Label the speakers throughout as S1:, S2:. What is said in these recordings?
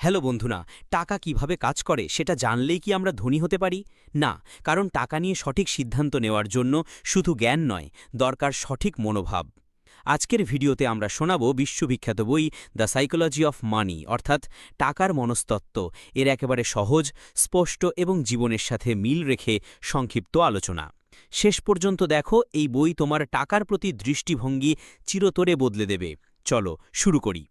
S1: Hello বন্ধুনা, টাকা কীভাবে কাজ করে সেটা জানলেই কি আমরা ধনী হতে পারি? না, কারণ টাকা নিয়ে সঠিক সিদ্ধান্ত নেওয়ার জন্য শুধু জ্ঞান নয়, দরকার সঠিক মনোভাব। আজকের ভিডিওতে আমরা শোনাব বিশ্ববিখ্যাত বই দ্য সাইকোলজি অফ মানি অর্থাৎ টাকার মনস্তত্ত্ব। এর একেবারে সহজ, স্পষ্ট এবং জীবনের সাথে মিল রেখে সংক্ষিপ্ত আলোচনা। শেষ পর্যন্ত দেখো, এই বই তোমার টাকার প্রতি দৃষ্টিভঙ্গি চিরতরে বদলে দেবে। চলো শুরু করি।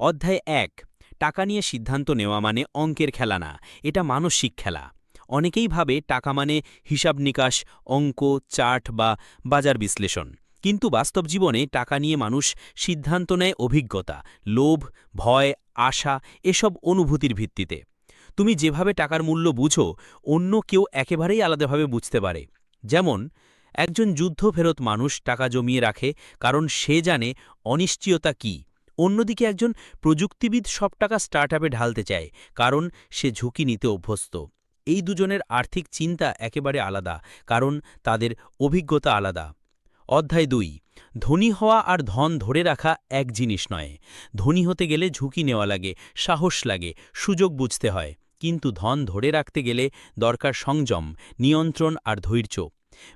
S1: অধ্যায় এক টাকা নিয়ে সিদ্ধান্ত নেওয়া মানে অঙ্কের খেলা না, এটা মানসিক খেলা। অনেকেই ভাবে টাকা মানে হিসাব নিকাশ, অঙ্ক, চার্ট বা বাজার বিশ্লেষণ। কিন্তু বাস্তব জীবনে টাকা নিয়ে মানুষ সিদ্ধান্ত নেয় অভিজ্ঞতা, লোভ, ভয়, আশা, এসব অনুভূতির ভিত্তিতে। তুমি যেভাবে টাকার মূল্য বুঝো, অন্য কেউ একেবারেই আলাদাভাবে বুঝতে পারে। যেমন, একজন যুদ্ধ ফেরত মানুষ টাকা জমিয়ে রাখে কারণ সে জানে অনিশ্চয়তা কী। অন্যদিকে একজন প্রযুক্তিবিদ সব টাকা স্টার্টআপে ঢালতে চায়, কারণ সে ঝুঁকি নিতে অভ্যস্ত। এই দুজনের আর্থিক চিন্তা একেবারে আলাদা, কারণ তাদের অভিজ্ঞতা আলাদা। অধ্যায় দুই, ধনী হওয়া আর ধন ধরে রাখা এক জিনিস নয়। ধনী হতে গেলে ঝুঁকি নেওয়া লাগে, সাহস লাগে, সুযোগ বুঝতে হয়। কিন্তু ধন ধরে রাখতে গেলে দরকার সংযম, নিয়ন্ত্রণ আর ধৈর্য।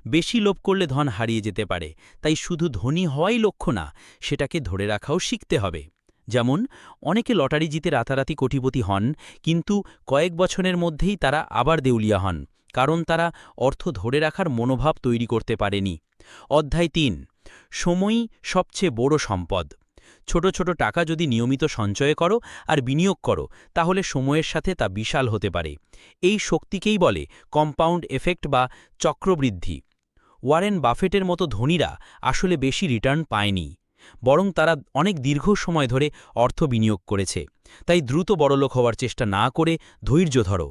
S1: বেশি লোভ করলে ধন হারিয়ে যেতে পারে, তাই শুধু ধনী হওয়াই লক্ষ্য না, সেটাকে ধরে রাখাও শিখতে হবে। যেমন, অনেকে লটারি জিতে রাতারাতি কোটিপতি হন, কিন্তু কয়েক বছরের মধ্যেই তারা আবার দেউলিয়া হন, কারণ তারা অর্থ ধরে রাখার মনোভাব তৈরি করতে পারেনি। অধ্যায় তিন, সময়ই সবচেয়ে বড় সম্পদ। ছোট ছোট টাকা যদি নিয়মিত সঞ্চয় করো আর বিনিয়োগ করো, তাহলে সময়ের সাথে তা বিশাল হতে পারে। এই শক্তিকেই বলে কম্পাউন্ড এফেক্ট বা চক্রবৃদ্ধি। ওয়ারেন বাফেটের মতো ধনীরা আসলে বেশি রিটার্ন পায়নি, বরং তারা অনেক দীর্ঘ সময় ধরে অর্থ বিনিয়োগ করেছে, তাই দ্রুত বড়লোক হওয়ার চেষ্টা না করে ধৈর্য ধরো।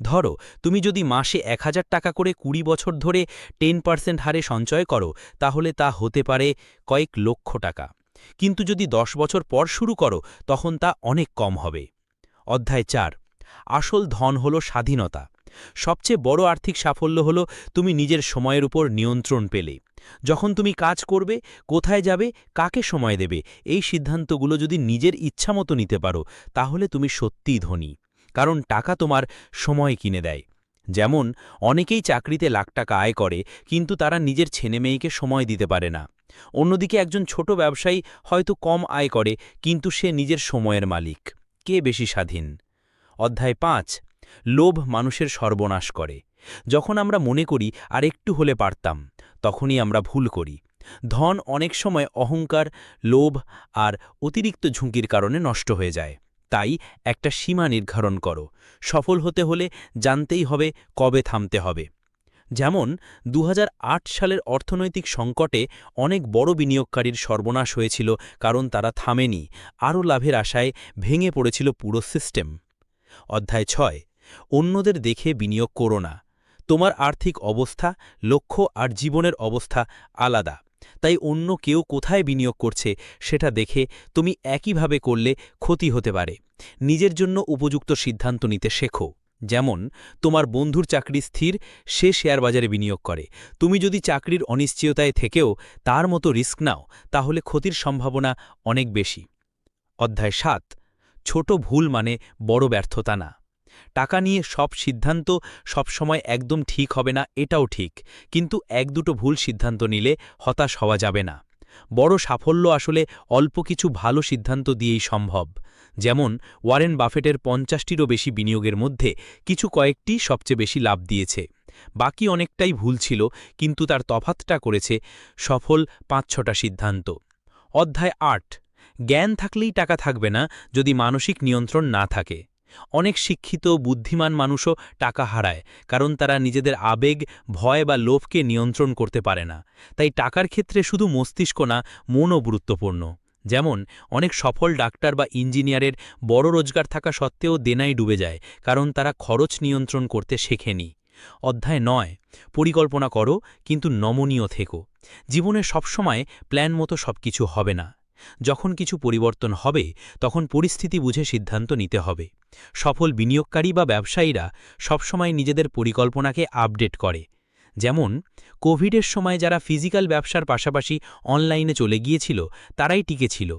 S1: ধরো, তুমি যদি মাসে এক হাজার টাকা করে কুড়ি বছর ধরে টেন পার্সেন্ট হারে সঞ্চয় করো, তাহলে তা হতে পারে কয়েক লক্ষ টাকা। কিন্তু যদি দশ বছর পর শুরু করো, তখন তা অনেক কম হবে। অধ্যায় চার, আসল ধন হল স্বাধীনতা। সবচেয়ে বড় আর্থিক সাফল্য হল তুমি নিজের সময়ের উপর নিয়ন্ত্রণ পেলে। যখন তুমি কাজ করবে, কোথায় যাবে, কাকে সময় দেবে, এই সিদ্ধান্তগুলো যদি নিজের ইচ্ছামতো নিতে পারো, তাহলে তুমি সত্যিই ধনী। কারণ টাকা তোমার সময় কিনে দেয়। যেমন, অনেকেই চাকরিতে লাখ টাকা আয় করে, কিন্তু তারা নিজের ছেলেমেয়েকে সময় দিতে পারে না। অন্যদিকে একজন ছোট ব্যবসায়ী হয়তো কম আয় করে, কিন্তু সে নিজের সময়ের মালিক। কে বেশি স্বাধীন? অধ্যায় পাঁচ। লোভ মানুষের সর্বনাশ করে। যখন আমরা মনে করি, আর একটু হলে পারতাম তখনই আমরা ভুল করি। ধন অনেক সময় অহংকার, লোভ আর অতিরিক্ত ঝুঁকির কারণে নষ্ট হয়ে যায়। তাই একটা সীমা নির্ধারণ করো। সফল হতে হলে জানতেই হবে কবে থামতে হবে। যেমন দু হাজার আট সালের অর্থনৈতিক সংকটে অনেক বড় বিনিয়োগকারীর সর্বনাশ হয়েছিল, কারণ তারা থামেনি, আরও লাভের আশায় ভেঙে পড়েছিল পুরো সিস্টেম। অধ্যায় ছয়, অন্যদের দেখে বিনিয়োগ করো না। তোমার আর্থিক অবস্থা, লক্ষ্য আর জীবনের অবস্থা আলাদা, তাই অন্য কেউ কোথায় বিনিয়োগ করছে সেটা দেখে তুমি একইভাবে করলে ক্ষতি হতে পারে। নিজের জন্য উপযুক্ত সিদ্ধান্ত নিতে শেখো। যেমন, তোমার বন্ধুর চাকরি স্থির, সে শেয়ার বাজারে বিনিয়োগ করে। তুমি যদি চাকরির অনিশ্চয়তায় থেকেও তার মতো রিস্ক নাও, তাহলে ক্ষতির সম্ভাবনা অনেক বেশি। অধ্যায় সাত, ছোট ভুল মানে বড় ব্যর্থতা না। টাকা নিয়ে সব সিদ্ধান্ত সবসময় একদম ঠিক হবে না, এটাও ঠিক। কিন্তু এক দুটো ভুল সিদ্ধান্ত নিলে হতাশ হওয়া যাবে না। বড় সাফল্য আসলে অল্প কিছু ভালো সিদ্ধান্ত দিয়েই সম্ভব। যেমন, ওয়ারেন বাফেটের পঞ্চাশটিরও বেশি বিনিয়োগের মধ্যে কিছু কয়েকটি সবচেয়ে বেশি লাভ দিয়েছে। বাকি অনেকটাই ভুল ছিল, কিন্তু তার তফাতটা করেছে সফল পাঁচ ছটা সিদ্ধান্ত। অধ্যায় আট, জ্ঞান থাকলেই টাকা থাকবে না যদি মানসিক নিয়ন্ত্রণ না থাকে। অনেক শিক্ষিত, বুদ্ধিমান মানুষও টাকা হারায়, কারণ তারা নিজেদের আবেগ, ভয় বা লোভকে নিয়ন্ত্রণ করতে পারে না। তাই টাকার ক্ষেত্রে শুধু মস্তিষ্ক না, মনও গুরুত্বপূর্ণ। যেমন, অনেক সফল ডাক্তার বা ইঞ্জিনিয়ারের বড় রোজগার থাকা সত্ত্বেও দেনাই ডুবে যায়, কারণ তারা খরচ নিয়ন্ত্রণ করতে শেখেনি। অধ্যায় নয়, পরিকল্পনা করো, কিন্তু নমনীয় থেকো। জীবনে সবসময় প্ল্যান মতো সবকিছু হবে না। যখন কিছু পরিবর্তন হবে, তখন পরিস্থিতি বুঝে সিদ্ধান্ত নিতে হবে। সফল বিনিয়োগকারী বা ব্যবসায়ীরা সবসময় নিজেদের পরিকল্পনাকে আপডেট করে। যেমন, কোভিডের সময় যারা ফিজিক্যাল ব্যবসার পাশাপাশি অনলাইনে চলে গিয়েছিল, তারাই টিকে ছিল।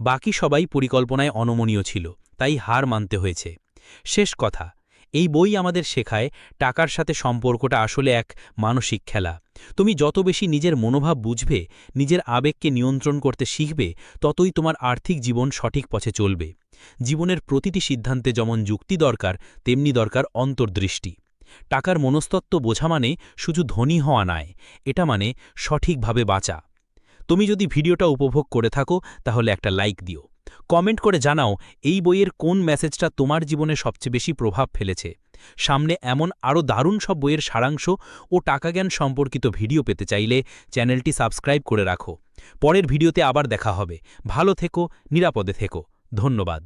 S1: বাকি সবাই পরিকল্পনায় অনমনীয় ছিল,
S2: তাই হার মানতে হয়েছে। শেষ কথা, এই বই আমাদের শেখায় টাকার সাথে সম্পর্কটা আসলে এক মানসিক খেলা। তুমি যত বেশি নিজের মনোভাব বুঝবে, নিজের আবেগকে নিয়ন্ত্রণ করতে শিখবে, ততই তোমার আর্থিক জীবন সঠিক পথে চলবে। জীবনের প্রতিটি সিদ্ধান্তে যেমন যুক্তি দরকার, তেমনি দরকার অন্তর্দৃষ্টি। টাকার মনস্তত্ত্ব বোঝা মানে শুধু ধনী হওয়া নয়, এটা মানে সঠিকভাবে বাঁচা। তুমি যদি ভিডিওটা উপভোগ করে থাকো, তাহলে একটা লাইক দিও। কমেন্ট করে জানাও এই বইয়ের কোন মেসেজটা তোমার জীবনে সবচেয়ে বেশি প্রভাব ফেলেছে। সামনে এমন আরও দারুণ সব বইয়ের সারাংশ ও টাকা জ্ঞান সম্পর্কিত ভিডিও পেতে চাইলে চ্যানেলটি সাবস্ক্রাইব করে রাখো। পরের ভিডিওতে আবার দেখা হবে। ভালো থেকো, নিরাপদে থেকো। ধন্যবাদ।